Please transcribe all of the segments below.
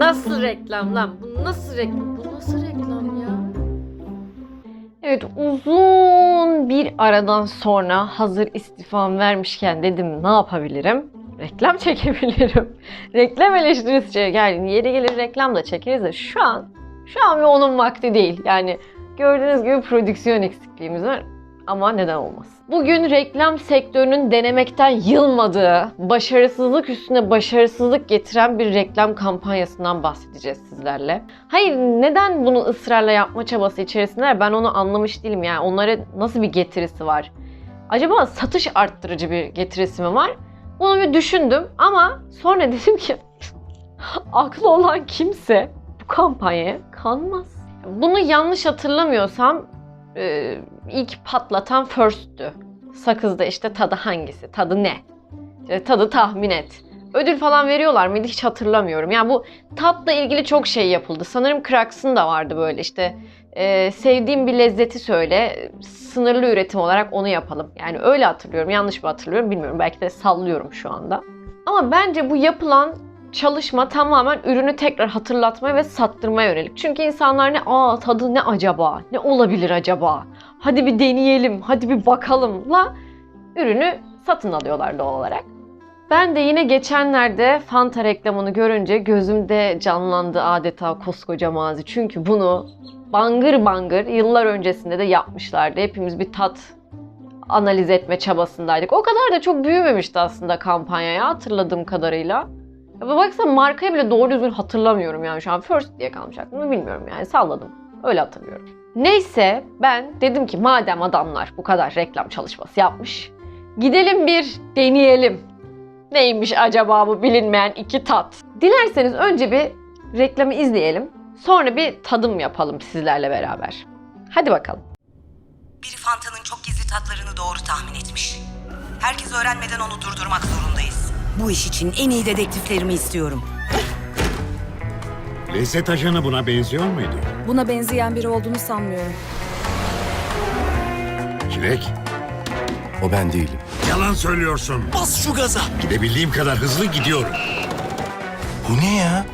nasıl reklam lan? Bu nasıl reklam? Bu nasıl reklam ya? Evet uzun bir aradan sonra hazır istifam vermişken dedim ne yapabilirim? Reklam çekebilirim. reklam eleştirisi. Yani yeri gelir reklam da çekeriz de şu an şu an bir onun vakti değil. Yani gördüğünüz gibi prodüksiyon eksikliğimiz var. Ama neden olmaz? Bugün reklam sektörünün denemekten yılmadığı, başarısızlık üstüne başarısızlık getiren bir reklam kampanyasından bahsedeceğiz sizlerle. Hayır, neden bunu ısrarla yapma çabası içerisindeler ben onu anlamış değilim. Yani onlara nasıl bir getirisi var? Acaba satış arttırıcı bir getirisi mi var? Bunu bir düşündüm ama sonra dedim ki aklı olan kimse bu kampanyaya kanmaz. Bunu yanlış hatırlamıyorsam e, ilk patlatan First'tü. Sakızda işte tadı hangisi, tadı ne? İşte tadı tahmin et. Ödül falan veriyorlar mıydı hiç hatırlamıyorum. Yani bu tatla ilgili çok şey yapıldı. Sanırım Cracks'ın da vardı böyle işte e, sevdiğim bir lezzeti söyle, sınırlı üretim olarak onu yapalım. Yani öyle hatırlıyorum, yanlış mı hatırlıyorum bilmiyorum. Belki de sallıyorum şu anda. Ama bence bu yapılan çalışma tamamen ürünü tekrar hatırlatmaya ve sattırmaya yönelik. Çünkü insanlar ne aa tadı ne acaba, ne olabilir acaba, hadi bir deneyelim, hadi bir bakalımla ürünü satın alıyorlar doğal olarak. Ben de yine geçenlerde Fanta reklamını görünce gözümde canlandı adeta koskoca mazi. Çünkü bunu bangır bangır yıllar öncesinde de yapmışlardı. Hepimiz bir tat analiz etme çabasındaydık. O kadar da çok büyümemişti aslında kampanyaya hatırladığım kadarıyla. Ya baksana markayı bile doğru düzgün hatırlamıyorum yani şu an First diye kalmış aklımda bilmiyorum yani salladım. Öyle hatırlıyorum. Neyse ben dedim ki madem adamlar bu kadar reklam çalışması yapmış. Gidelim bir deneyelim. Neymiş acaba bu bilinmeyen iki tat? Dilerseniz önce bir reklamı izleyelim. Sonra bir tadım yapalım sizlerle beraber. Hadi bakalım. Biri Fanta'nın çok gizli tatlarını doğru tahmin etmiş. Herkes öğrenmeden onu durdurmak zorundayız. Bu iş için en iyi dedektiflerimi istiyorum. Lezzet ajanı buna benziyor muydu? Buna benzeyen biri olduğunu sanmıyorum. Çilek, O ben değilim. yalan söylüyorsun. Bas şu gaza. Gidebildiğim kadar hızlı gidiyorum. Bu ne ya?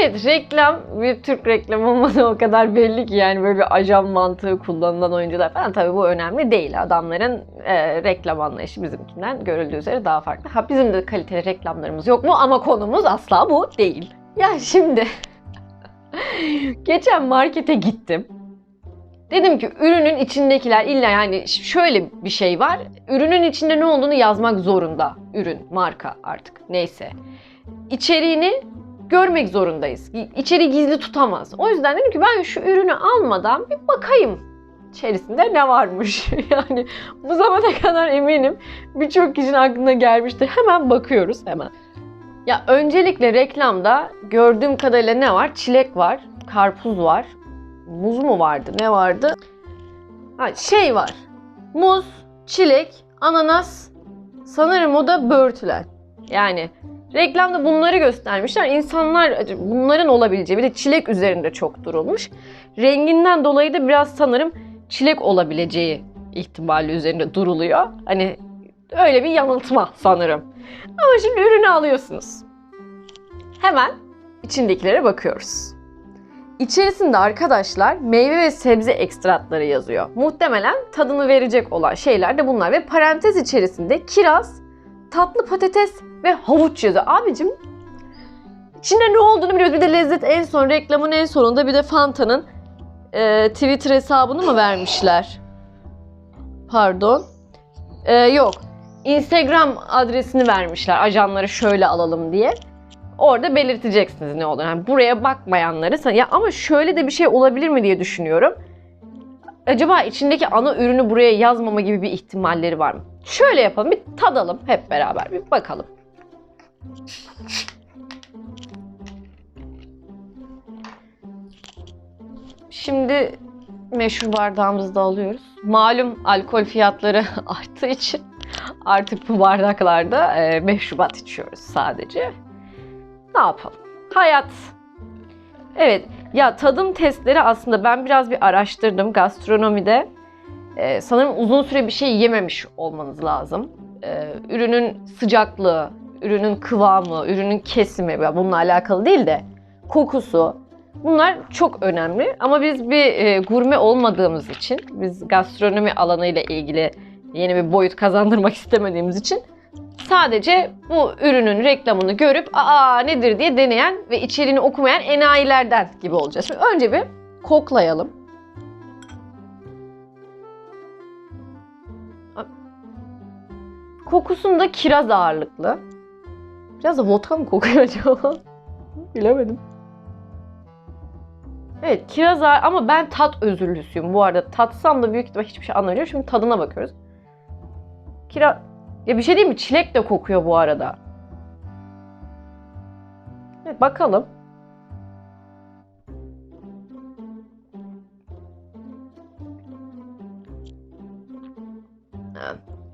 Evet reklam bir Türk reklamı olmadığı o kadar belli ki yani böyle bir ajan mantığı kullanılan oyuncular falan tabii bu önemli değil. Adamların e, reklam anlayışı bizimkinden görüldüğü üzere daha farklı. Ha bizim de kaliteli reklamlarımız yok mu ama konumuz asla bu değil. Ya şimdi geçen markete gittim. Dedim ki ürünün içindekiler illa yani şöyle bir şey var. Ürünün içinde ne olduğunu yazmak zorunda. Ürün, marka artık neyse. İçeriğini görmek zorundayız. İçeri gizli tutamaz. O yüzden dedim ki ben şu ürünü almadan bir bakayım içerisinde ne varmış. yani bu zamana kadar eminim birçok kişinin aklına gelmiştir. Hemen bakıyoruz hemen. Ya öncelikle reklamda gördüğüm kadarıyla ne var? Çilek var, karpuz var, muz mu vardı? Ne vardı? Ha, şey var. Muz, çilek, ananas, sanırım o da böğürtlen. Yani Reklamda bunları göstermişler. İnsanlar bunların olabileceği bir de çilek üzerinde çok durulmuş. Renginden dolayı da biraz sanırım çilek olabileceği ihtimali üzerinde duruluyor. Hani öyle bir yanıltma sanırım. Ama şimdi ürünü alıyorsunuz. Hemen içindekilere bakıyoruz. İçerisinde arkadaşlar meyve ve sebze ekstratları yazıyor. Muhtemelen tadını verecek olan şeyler de bunlar ve parantez içerisinde kiraz, tatlı patates ve havuç yazıyor. Abicim içinde ne olduğunu biliyoruz. Bir de lezzet en son reklamın en sonunda bir de Fanta'nın e, Twitter hesabını mı vermişler? Pardon. E, yok. Instagram adresini vermişler. Ajanları şöyle alalım diye. Orada belirteceksiniz ne olduğunu. Yani buraya bakmayanları ya ama şöyle de bir şey olabilir mi diye düşünüyorum. Acaba içindeki ana ürünü buraya yazmama gibi bir ihtimalleri var mı? Şöyle yapalım, bir tadalım hep beraber, bir bakalım. Şimdi meşhur bardağımızı da alıyoruz. Malum alkol fiyatları arttığı için artık bu bardaklarda e, meşrubat içiyoruz sadece. Ne yapalım? Hayat. Evet, ya tadım testleri aslında ben biraz bir araştırdım gastronomide. Ee, sanırım uzun süre bir şey yememiş olmanız lazım. Ee, ürünün sıcaklığı, ürünün kıvamı, ürünün kesimi bununla alakalı değil de kokusu. Bunlar çok önemli ama biz bir e, gurme olmadığımız için, biz gastronomi alanıyla ilgili yeni bir boyut kazandırmak istemediğimiz için sadece bu ürünün reklamını görüp aa nedir diye deneyen ve içeriğini okumayan enayilerden gibi olacağız. Şimdi önce bir koklayalım. Kokusunda kiraz ağırlıklı. Biraz da vodka mı kokuyor acaba? Bilemedim. Evet kiraz ağır ama ben tat özürlüsüyüm bu arada. Tatsam da büyük ihtimal hiçbir şey anlamayacağım. Şimdi tadına bakıyoruz. Kiraz... Ya bir şey değil mi? Çilek de kokuyor bu arada. Evet bakalım.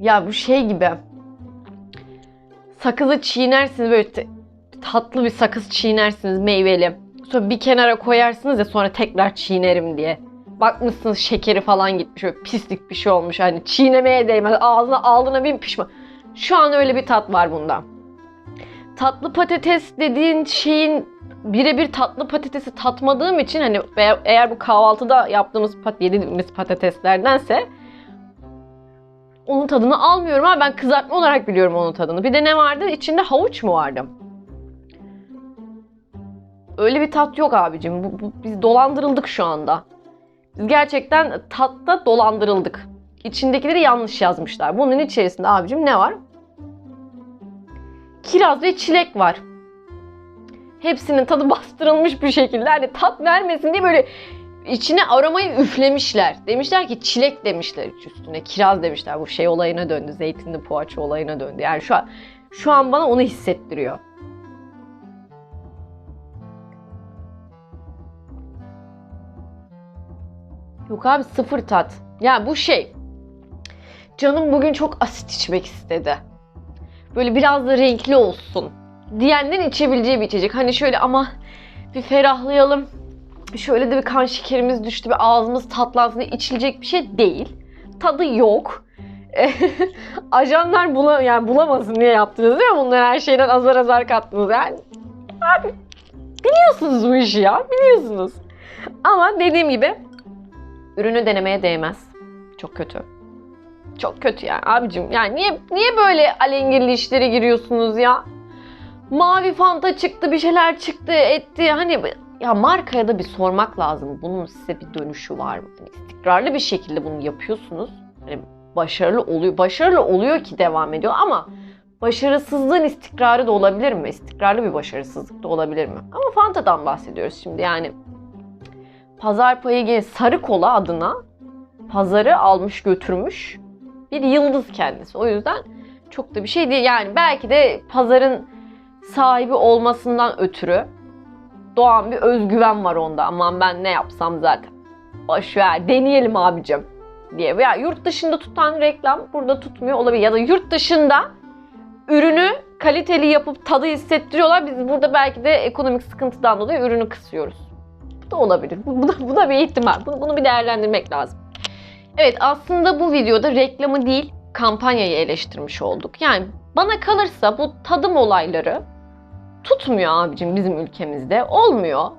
Ya bu şey gibi. Sakızı çiğnersiniz böyle tatlı bir sakız çiğnersiniz meyveli. Sonra bir kenara koyarsınız ya sonra tekrar çiğnerim diye. Bakmışsınız şekeri falan gitmiş böyle pislik bir şey olmuş hani çiğnemeye değmez ağzına aldığına bin pişman. Şu an öyle bir tat var bunda. Tatlı patates dediğin şeyin birebir tatlı patatesi tatmadığım için hani eğer bu kahvaltıda yaptığımız pat yediğimiz patateslerdense onun tadını almıyorum ama ben kızartma olarak biliyorum onun tadını. Bir de ne vardı? İçinde havuç mu vardı? Öyle bir tat yok abicim. Bu, bu- biz dolandırıldık şu anda. Biz gerçekten tatta dolandırıldık. İçindekileri yanlış yazmışlar. Bunun içerisinde abicim ne var? Kiraz ve çilek var. Hepsinin tadı bastırılmış bir şekilde. Hani tat vermesin diye böyle içine aromayı üflemişler. Demişler ki çilek demişler üstüne. Kiraz demişler. Bu şey olayına döndü. Zeytinli poğaça olayına döndü. Yani şu an şu an bana onu hissettiriyor. Yok abi sıfır tat. Ya bu şey. Canım bugün çok asit içmek istedi. Böyle biraz da renkli olsun. Diyenlerin içebileceği bir içecek. Hani şöyle ama bir ferahlayalım. Şöyle de bir kan şekerimiz düştü. Bir ağzımız tatlansın diye içilecek bir şey değil. Tadı yok. Ajanlar bula, yani bulamasın diye yaptınız değil mi? Bunları her şeyden azar azar kattınız. Yani abi biliyorsunuz bu işi ya. Biliyorsunuz. Ama dediğim gibi ürünü denemeye değmez. Çok kötü. Çok kötü yani abicim. Yani niye niye böyle alengirli işlere giriyorsunuz ya? Mavi fanta çıktı, bir şeyler çıktı, etti. Hani ya markaya da bir sormak lazım. Bunun size bir dönüşü var mı? Hani istikrarlı bir şekilde bunu yapıyorsunuz. Hani başarılı oluyor. Başarılı oluyor ki devam ediyor ama başarısızlığın istikrarı da olabilir mi? İstikrarlı bir başarısızlık da olabilir mi? Ama Fanta'dan bahsediyoruz şimdi yani. Pazar payı gene sarı kola adına pazarı almış götürmüş bir yıldız kendisi. O yüzden çok da bir şey değil. Yani belki de pazarın sahibi olmasından ötürü doğan bir özgüven var onda. Aman ben ne yapsam zaten. Boş ver deneyelim abicim diye. Veya yurt dışında tutan reklam burada tutmuyor olabilir. Ya da yurt dışında ürünü kaliteli yapıp tadı hissettiriyorlar. Biz burada belki de ekonomik sıkıntıdan dolayı ürünü kısıyoruz. Bu da olabilir. Bu, da, bu da bir ihtimal. Bunu, bunu bir değerlendirmek lazım. Evet aslında bu videoda reklamı değil kampanyayı eleştirmiş olduk. Yani bana kalırsa bu tadım olayları tutmuyor abicim bizim ülkemizde. Olmuyor.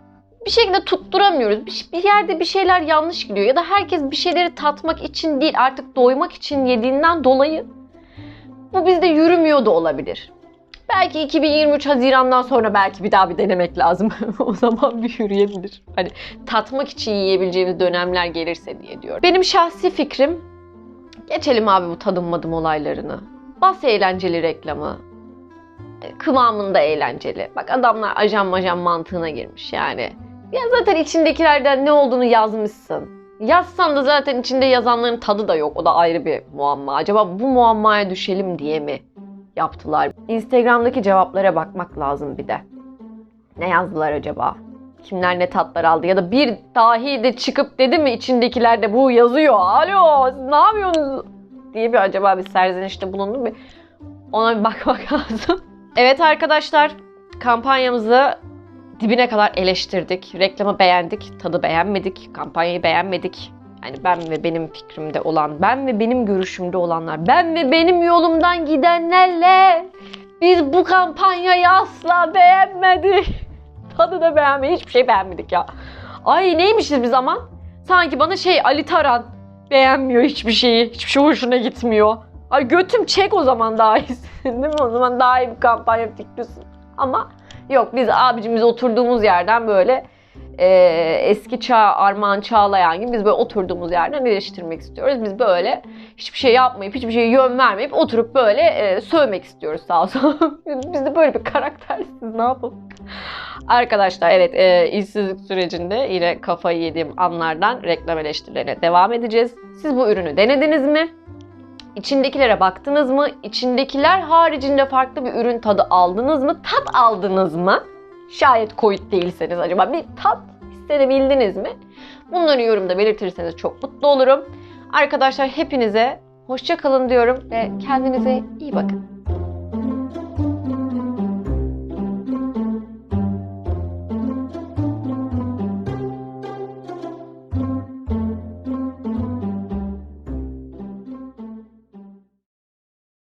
Bir şekilde tutturamıyoruz. Bir, yerde bir şeyler yanlış gidiyor. Ya da herkes bir şeyleri tatmak için değil artık doymak için yediğinden dolayı bu bizde yürümüyor da olabilir. Belki 2023 Haziran'dan sonra belki bir daha bir denemek lazım. o zaman bir yürüyebilir. Hani tatmak için yiyebileceğimiz dönemler gelirse diye diyorum. Benim şahsi fikrim geçelim abi bu tadım madım olaylarını. Bas eğlenceli reklamı. E, Kıvamında eğlenceli. Bak adamlar ajan majan mantığına girmiş yani. Ya zaten içindekilerden ne olduğunu yazmışsın. Yazsan da zaten içinde yazanların tadı da yok. O da ayrı bir muamma. Acaba bu muammaya düşelim diye mi yaptılar? Instagram'daki cevaplara bakmak lazım bir de. Ne yazdılar acaba? Kimler ne tatlar aldı? Ya da bir dahi de çıkıp dedi mi içindekilerde bu yazıyor. Alo siz ne yapıyorsunuz? Diye bir acaba bir serzenişte bulundu mu? Ona bir bakmak lazım. Evet arkadaşlar kampanyamızı dibine kadar eleştirdik. Reklamı beğendik, tadı beğenmedik, kampanyayı beğenmedik. Yani ben ve benim fikrimde olan, ben ve benim görüşümde olanlar, ben ve benim yolumdan gidenlerle biz bu kampanyayı asla beğenmedik. Tadı da beğenmedik, hiçbir şey beğenmedik ya. Ay neymişiz biz ama? Sanki bana şey Ali Taran beğenmiyor hiçbir şeyi, hiçbir şey hoşuna gitmiyor. Ay götüm çek o zaman daha iyisin değil mi? O zaman daha iyi bir kampanya fikrisin. Ama yok biz abicim biz oturduğumuz yerden böyle e, eski çağ Armağan Çağlayan gibi biz böyle oturduğumuz yerden eleştirmek istiyoruz. Biz böyle hiçbir şey yapmayıp hiçbir şeye yön vermeyip oturup böyle e, sövmek istiyoruz sağ olsun. biz de böyle bir karaktersiz ne yapalım? Arkadaşlar evet e, işsizlik sürecinde yine kafayı yediğim anlardan reklam eleştirilerine devam edeceğiz. Siz bu ürünü denediniz mi? İçindekilere baktınız mı? İçindekiler haricinde farklı bir ürün tadı aldınız mı? Tat aldınız mı? Şayet COVID değilseniz acaba bir tat hissedebildiniz mi? Bunları yorumda belirtirseniz çok mutlu olurum. Arkadaşlar hepinize hoşça kalın diyorum ve kendinize iyi bakın.